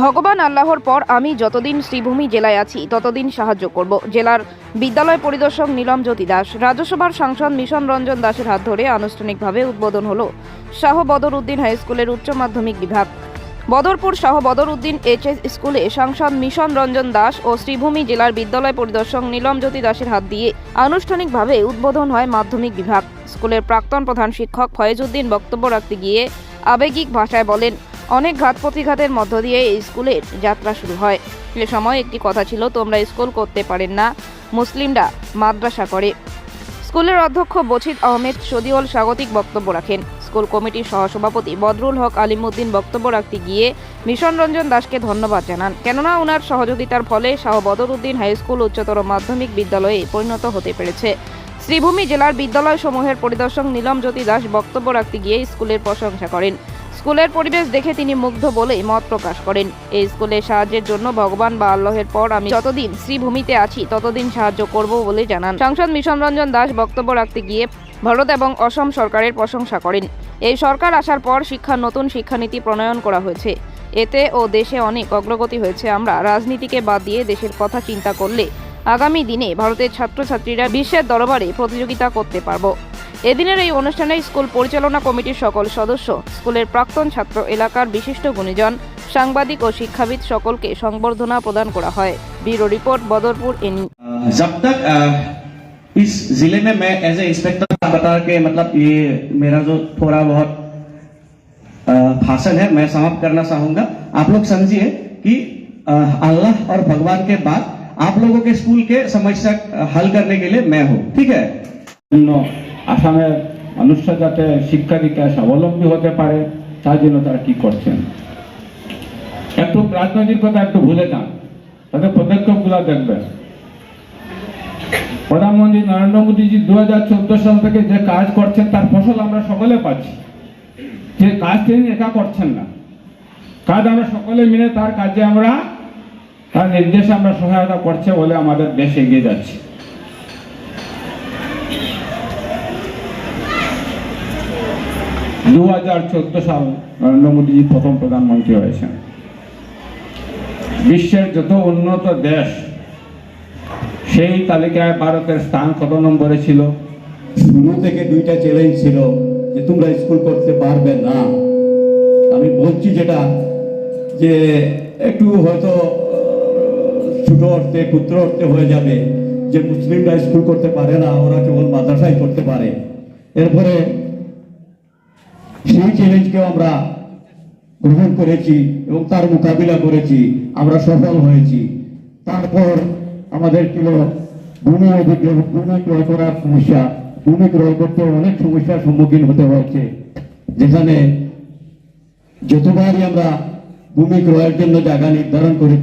ভগবান আল্লাহর পর আমি যতদিন শ্রীভূমি জেলায় আছি, ততদিন সাহায্য করব। জেলার বিদ্যালয় পরিদর্শক নীলম জ্যোতি দাস, রাজ্যসভার সাংসদ মিশন রঞ্জন দাসের হাত ধরে আনুষ্ঠানিকভাবে উদ্বোধন হল শাহ বদর উদ্দিন হাই স্কুলের উচ্চ মাধ্যমিক বিভাগ। বদরপুর শাহ বদর উদ্দিন এইচএস স্কুলে সাংসদ মিশন রঞ্জন দাস ও শ্রীভূমি জেলার বিদ্যালয় পরিদর্শক নীলম জ্যোতি দাসের হাত দিয়ে আনুষ্ঠানিকভাবে উদ্বোধন হয় মাধ্যমিক বিভাগ। স্কুলের প্রাক্তন প্রধান শিক্ষক ফয়েজউদ্দিন বক্তব্য রাখতে গিয়ে আবেগিক ভাষায় বলেন, অনেক ঘাত প্রতিঘাতের মধ্য দিয়ে এই স্কুলের যাত্রা শুরু হয়। এ সময় একটি কথা ছিল, তোমরা স্কুল করতে পারেন না। মুসলিমরা মাদ্রাসা করে। স্কুলের অধ্যক্ষ বছিদ আহমেদ সদিউল স্বাগতিক বক্তব্য রাখেন। স্কুল কমিটির সহসভাপতি বদরুল হক আলিমুদ্দিন বক্তব্য রাখতে গিয়ে মিশন রঞ্জন দাসকে ধন্যবাদ জানান। কেননা ওনার সহযোগিতার ফলে শাহ বদরউদ্দিন হাই স্কুল উচ্চতর মাধ্যমিক বিদ্যালয়ে পরিণত হতে পেরেছে। শ্রীভূমি জেলার বিদ্যালয় সমূহের পরিদর্শক নীলম জ্যোতি দাস বক্তব্য রাখতে গিয়ে স্কুলের প্রশংসা করেন। স্কুলের পরিবেশ দেখে তিনি মুগ্ধ বলে মত প্রকাশ করেন। এই স্কুলে সাহায্যের জন্য ভগবান বা আল্লাহের পর আমি যতদিন শ্রীভূমিতে আছি, ততদিন সাহায্য করব বলে জানান। সাংসদ মিশন রঞ্জন দাস বক্তব্য রাখতে গিয়ে ভারত এবং অসম সরকারের প্রশংসা করেন। এই সরকার আসার পর শিক্ষার নতুন শিক্ষানীতি প্রণয়ন করা হয়েছে। এতে ও দেশে অনেক অগ্রগতি হয়েছে। আমরা রাজনীতিকে বাদ দিয়ে দেশের কথা চিন্তা করলে আগামী দিনে ভারতের ছাত্রছাত্রীরা বিশ্বের দরবারে প্রতিযোগিতা করতে পারবো এদিনের এই অনুষ্ঠানে স্কুল পরিচালনা কমিটির সকল সদস্য স্কুলের প্রাক্তন ছাত্র এলাকার বিশিষ্ট গুণীজন সাংবাদিক ও শিক্ষাবিদ সকলকে সংবর্ধনা প্রদান করা হয় ব্যুরো রিপোর্ট বদরপুর এনি जब तक अ, इस जिले में मैं एज ए इंस्पेक्टर बता के मतलब ये मेरा जो थोड़ा बहुत अ, भाषण है मैं समाप्त करना चाहूंगा आप लोग समझिए कि अ, अल्लाह और भगवान के बाद आप लोगों के स्कूल के समस्या अ, हल करने के लिए मैं हूँ ठीक है জন্য আসামের মানুষরা যাতে শিক্ষা দীক্ষায় স্বাবলম্বী হতে পারে তার জন্য তারা কি করছেন একটু রাজনৈতিক কথা একটু ভুলে যান তাদের পদক্ষেপগুলো দেখবেন প্রধানমন্ত্রী নরেন্দ্র মোদীজি দু হাজার চোদ্দ সাল থেকে যে কাজ করছেন তার ফসল আমরা সকলে পাচ্ছি যে কাজ তিনি একা করছেন না কাজ আমরা সকলে মিলে তার কাজে আমরা তার নির্দেশে আমরা সহায়তা করছে বলে আমাদের দেশ এগিয়ে যাচ্ছে। দু হাজার চোদ্দ সাল নরেন্দ্র মোদীজি প্রথম প্রধানমন্ত্রী হয়েছেন। বিশ্বের যত উন্নত দেশ, সেই তালিকায় ভারতের স্থান কত নম্বরে ছিল? শুরু থেকে দুইটা চ্যালেঞ্জ ছিল যে তোমরা স্কুল করতে পারবে না। আমি বলছি যেটা, যে একটু হয়তো ছোট অর্থে ক্ষুদ্র অর্থে হয়ে যাবে। যে মুসলিমরা স্কুল করতে পারে না, ওরা কেবল মাদ্রাসায় করতে পারে। এরপরে সেই চ্যালেঞ্জকেও আমরা গ্রহণ করেছি এবং তার মোকাবিলা করেছি। আমরা সফল হয়েছি। তারপর আমাদের ছিল ভূমি অধিগ্রহণ ভূমি ক্রয় করার সমস্যা। ভূমি ক্রয় করতে অনেক সমস্যার সম্মুখীন হতে হয়েছে। যেখানে যতবারই আমরা ভূমি ক্রয়ের জন্য জায়গা নির্ধারণ করেছি